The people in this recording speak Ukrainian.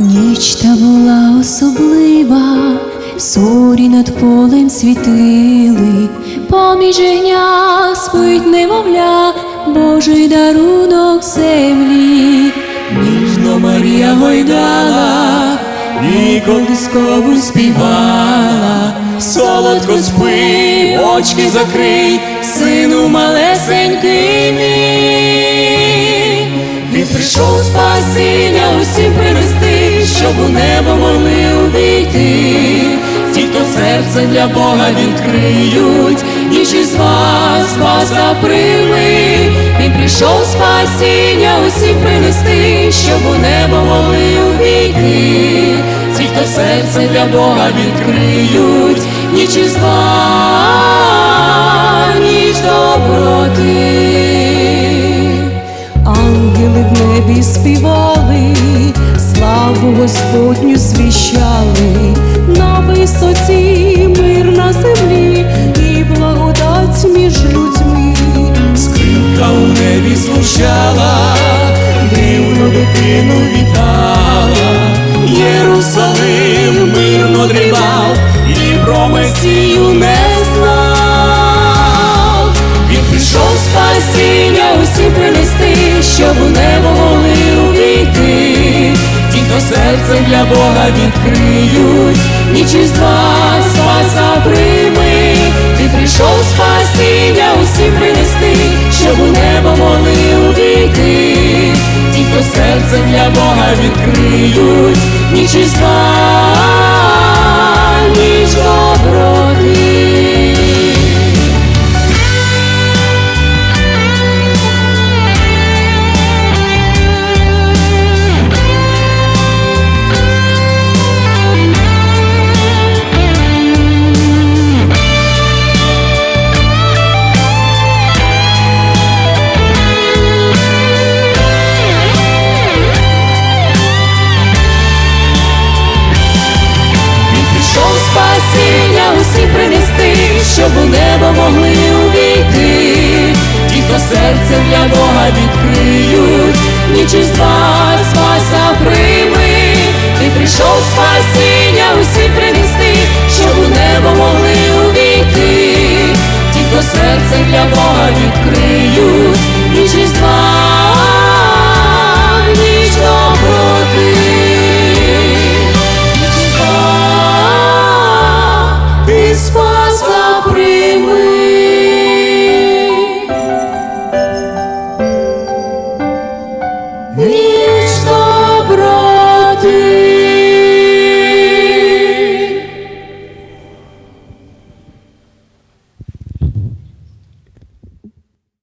Ніч та була особлива, зорі над полем світили, поміж гня спить немовля, Божий дарунок землі, ніжно Марія гойдала, і колискову співала, солодко спи, очки закрий, сину малесенький мій. Він прийшов спасіння усім принести, щоб у небо могли увійти. Ті, хто серце для Бога відкриють, ніж із вас спаса прийми. Він прийшов спасіння усім принести, щоб у небо могли увійти. Серце для Бога відкриють, ніч із зла, ніч доброти. Ангели в небі співали, славу Господню звіщали, на висоті мир на землі і благодать між людьми. Скрипка у небі звучала, дивну дитину вітала, про Месію не знав. Він прийшов спасіння усім принести, щоб у небо могли увійти. Ті, хто серце для Бога відкриють, ніч із два спаса прийми. Він прийшов спасіння усім принести, щоб у небо могли увійти. Ті, хто серце для Бога відкриють, ніч із два, могли увійти, ті, хто серце для Бога відкриють, ніч із два спаса прийми, ти прийшов спасіння, усі принести, щоб у небо могли увійти, ті, хто серце для Бога відкриють, ніч із два. Μην το στάμπασε!